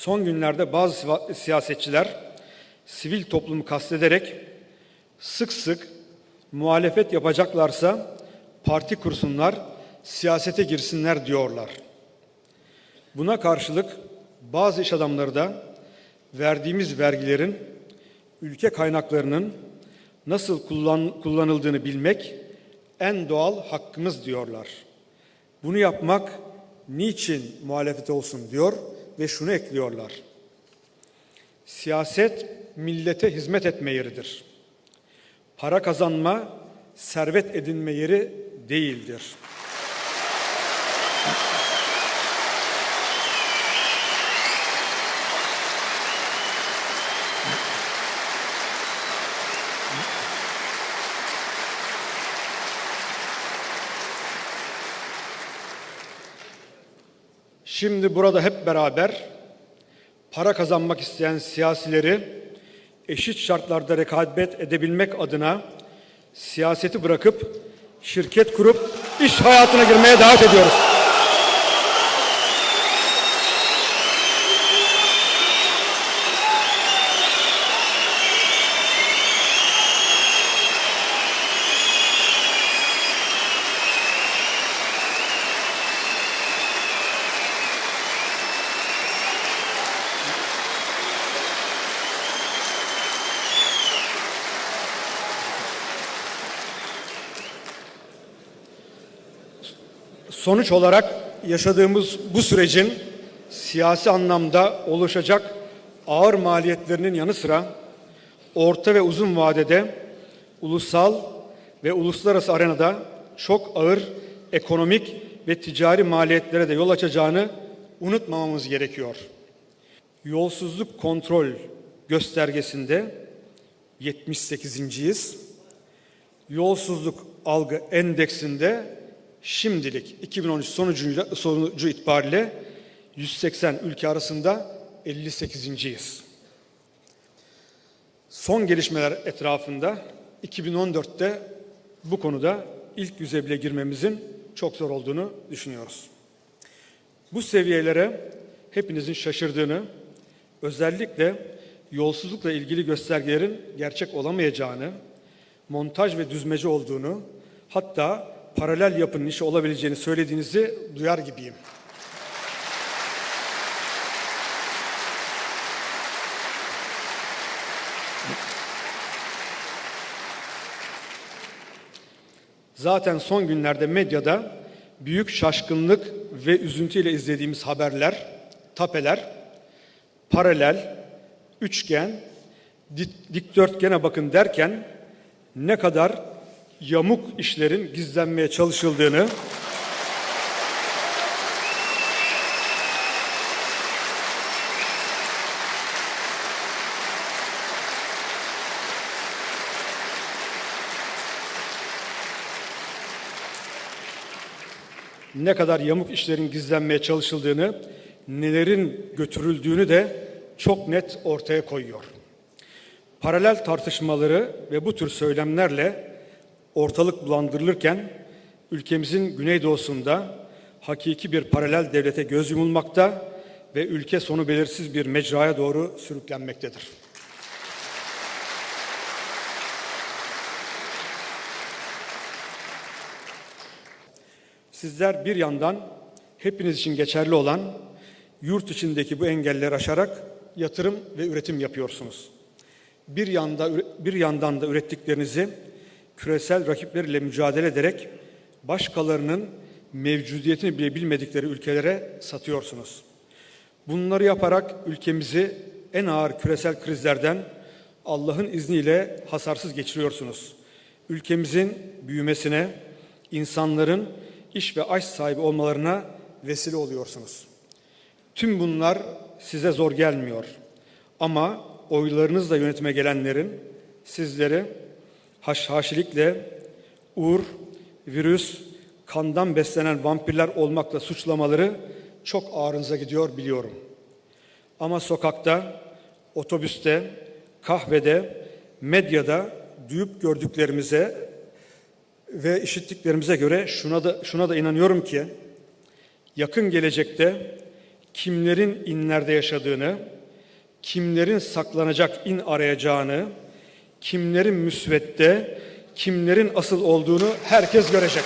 Son günlerde bazı siyasetçiler sivil toplumu kastederek sık sık muhalefet yapacaklarsa parti kursunlar, siyasete girsinler diyorlar. Buna karşılık bazı iş adamları da verdiğimiz vergilerin ülke kaynaklarının nasıl kullan- kullanıldığını bilmek en doğal hakkımız diyorlar. Bunu yapmak niçin muhalefet olsun diyor ve şunu ekliyorlar. Siyaset millete hizmet etme yeridir. Para kazanma, servet edinme yeri değildir. Şimdi burada hep beraber para kazanmak isteyen siyasileri eşit şartlarda rekabet edebilmek adına siyaseti bırakıp şirket kurup iş hayatına girmeye davet ediyoruz. Sonuç olarak yaşadığımız bu sürecin siyasi anlamda oluşacak ağır maliyetlerinin yanı sıra orta ve uzun vadede ulusal ve uluslararası arenada çok ağır ekonomik ve ticari maliyetlere de yol açacağını unutmamamız gerekiyor. Yolsuzluk kontrol göstergesinde 78.yiz. Yolsuzluk algı endeksinde şimdilik 2013 sonucuyla, sonucu itibariyle 180 ülke arasında 58.yiz. Son gelişmeler etrafında 2014'te bu konuda ilk yüze bile girmemizin çok zor olduğunu düşünüyoruz. Bu seviyelere hepinizin şaşırdığını, özellikle yolsuzlukla ilgili göstergelerin gerçek olamayacağını, montaj ve düzmece olduğunu, hatta paralel yapının işi olabileceğini söylediğinizi duyar gibiyim. Zaten son günlerde medyada büyük şaşkınlık ve üzüntüyle izlediğimiz haberler, tapeler, paralel, üçgen, dik- dikdörtgene bakın derken ne kadar yamuk işlerin gizlenmeye çalışıldığını ne kadar yamuk işlerin gizlenmeye çalışıldığını, nelerin götürüldüğünü de çok net ortaya koyuyor. Paralel tartışmaları ve bu tür söylemlerle ortalık bulandırılırken ülkemizin güneydoğusunda hakiki bir paralel devlete göz yumulmakta ve ülke sonu belirsiz bir mecraya doğru sürüklenmektedir. Sizler bir yandan hepiniz için geçerli olan yurt içindeki bu engelleri aşarak yatırım ve üretim yapıyorsunuz. Bir yanda bir yandan da ürettiklerinizi küresel rakipleriyle mücadele ederek başkalarının mevcudiyetini bile bilmedikleri ülkelere satıyorsunuz. Bunları yaparak ülkemizi en ağır küresel krizlerden Allah'ın izniyle hasarsız geçiriyorsunuz. Ülkemizin büyümesine, insanların iş ve aş sahibi olmalarına vesile oluyorsunuz. Tüm bunlar size zor gelmiyor. Ama oylarınızla yönetime gelenlerin sizleri haşhaşilikle uğur, virüs, kandan beslenen vampirler olmakla suçlamaları çok ağrınıza gidiyor biliyorum. Ama sokakta, otobüste, kahvede, medyada duyup gördüklerimize ve işittiklerimize göre şuna da şuna da inanıyorum ki yakın gelecekte kimlerin inlerde yaşadığını, kimlerin saklanacak in arayacağını, kimlerin müsvedde, kimlerin asıl olduğunu herkes görecek.